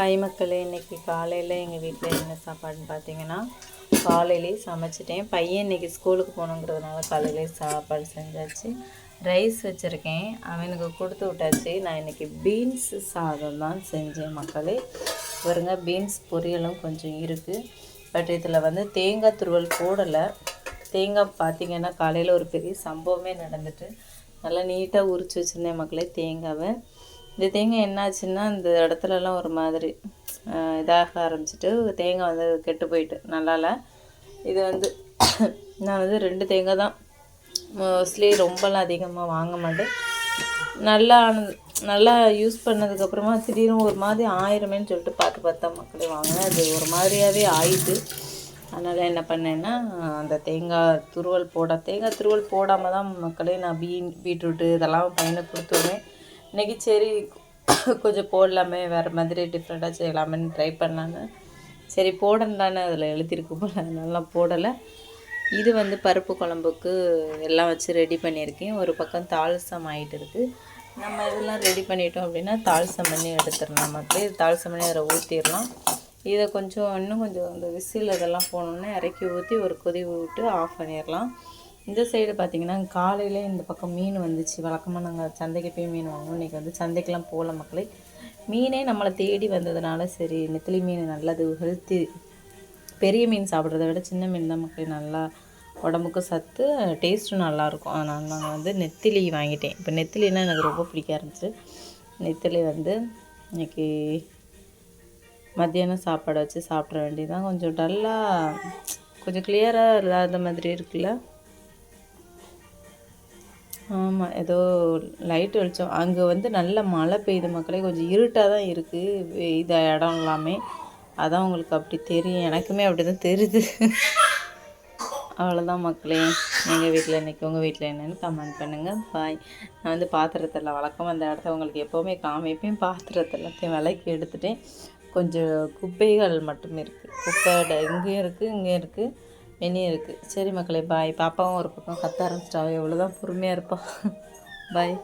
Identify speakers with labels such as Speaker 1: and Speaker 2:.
Speaker 1: Hi மக்களே இன்றைக்கி காலையில் எங்கள் வீட்டில் என்ன சாப்பாடுன்னு பார்த்தீங்கன்னா காலையிலே சமைச்சிட்டேன். பையன் இன்றைக்கி ஸ்கூலுக்கு போகணுங்கிறதுனால காலையிலே சாப்பாடு செஞ்சாச்சு. ரைஸ் வச்சுருக்கேன். அவனுக்கு கொடுத்து விட்டாச்சு. நான் இன்றைக்கி பீன்ஸ் சாதம் தான் செஞ்சேன் மக்களே. பாருங்க பீன்ஸ் பொரியலும் கொஞ்சம் இருக்குது பட் இதில் வந்து தேங்காய் துருவல் போடலை. தேங்காய் பார்த்தீங்கன்னா காலையில் ஒரு பெரிய சம்பவமே நடந்துட்டு நல்லா நீட்டாக உரிச்சு வச்சுருந்தேன் மக்களே தேங்காவை. இந்த தேங்காய் என்னாச்சுன்னா இந்த இடத்துலலாம் ஒரு மாதிரி இதாக ஆரம்பிச்சிட்டு தேங்காய் வந்து கெட்டு போயிட்டு நல்லால. இது வந்து நான் வந்து ரெண்டு தேங்காய் தான். மோஸ்ட்லி ரொம்பலாம் அதிகமாக வாங்க மாட்டேன். நல்லா ஆனது நல்லா யூஸ் பண்ணதுக்கப்புறமா திடீர்னு ஒரு மாதிரி ஆயிரமேன்னு சொல்லிட்டு பார்த்து பார்த்தா மக்களே வாங்கினேன். அது ஒரு மாதிரியாகவே ஆயிட்டு அதனால் என்ன பண்ணேன்னா அந்த தேங்காய் துருவல் போட தேங்காய் துருவல் போடாமல் தான் மக்களே நான் பீன் பீட்ரூட்டு இதெல்லாம் பையனை கொடுத்துருவேன் இன்றைக்கி சரி கொஞ்சம் போடலாமே வேறு மாதிரி டிஃப்ரெண்ட்டாக செய்யலாமேன்னு ட்ரை பண்ணலான்னு. சரி போடணுதானே அதில் எழுதியிருக்கு போல் அதனால போடலை. இது வந்து பருப்பு குழம்புக்கு எல்லாம் வச்சு ரெடி பண்ணியிருக்கேன். ஒரு பக்கம் தாளசம் ஆகிட்டு இருக்குது நம்ம இதெல்லாம் ரெடி பண்ணிட்டோம் அப்படின்னா தாளசம் பண்ணி எடுத்துடலாம். மக்களே தாளசம் பண்ணி அதில் ஊற்றிடலாம் இதை கொஞ்சம் இன்னும் கொஞ்சம் இந்த விசில் இதெல்லாம் போனோன்னே இறக்கி ஊற்றி ஒரு கொதி விட்டு ஆஃப் பண்ணிடலாம். இந்த சைடு பார்த்திங்கன்னா காலையில் இந்த பக்கம் மீன் வந்துச்சு. வழக்கமாக நாங்கள் சந்தைக்கு போய் மீன் வாங்குவோம். இன்றைக்கி வந்து சந்தைக்கெலாம் போகல மக்களே. மீனே நம்மளை தேடி வந்ததுனால சரி நெத்திலி மீன் நல்லது ஹெல்த்தி பெரிய மீன் சாப்பிட்றத விட சின்ன மீன் தான் மக்களே. நல்லா உடம்புக்கு சத்து டேஸ்ட்டும் நல்லாயிருக்கும் அதனால் நாங்கள் வந்து நெத்திலி வாங்கிட்டேன். இப்போ நெத்திலினா எனக்கு ரொம்ப பிடிக்க ஆரம்பிச்சு. நெத்திலி வந்து இன்னைக்கு மத்தியானம் சாப்பாடு வச்சு சாப்பிட்ற வேண்டியதுதான். கொஞ்சம் டல்லாக கொஞ்சம் கிளியராக இல்லாத மாதிரி இருக்குல்ல. ஆமாம் ஏதோ லைட் வெளிச்சம். அங்கே வந்து நல்ல மழை பெய்யுது மக்களே. கொஞ்சம் இருட்டாக தான் இருக்குது இது இடம் எல்லாமே. அதான் உங்களுக்கு அப்படி தெரியும். எனக்குமே அப்படி தான் தெரியுது. அவ்வளோதான் மக்களே. எங்கள் வீட்டில் இன்றைக்கி உங்கள் வீட்டில் என்னென்னு கமெண்ட் பண்ணுங்கள் பாய் நான் வந்து பாத்திரத்தில் வழக்கம் அந்த இடத்த உங்களுக்கு எப்போவுமே காமிப்பேன். பாத்திரத்தை எல்லாத்தையும் விலைக்கு எடுத்துட்டேன். கொஞ்சம் குப்பைகள் மட்டும் இருக்குது குப்பை இங்கேயும் இருக்குது இங்கேயும் இருக்குது மெனி இருக்குது சரி மக்களே பாய் பாப்பாவும் ஒரு பக்கம் கத்த ஆரம்பிச்சிட்டாவே எவ்வளோ தான் பொறுமையாக இருப்பா. பாய்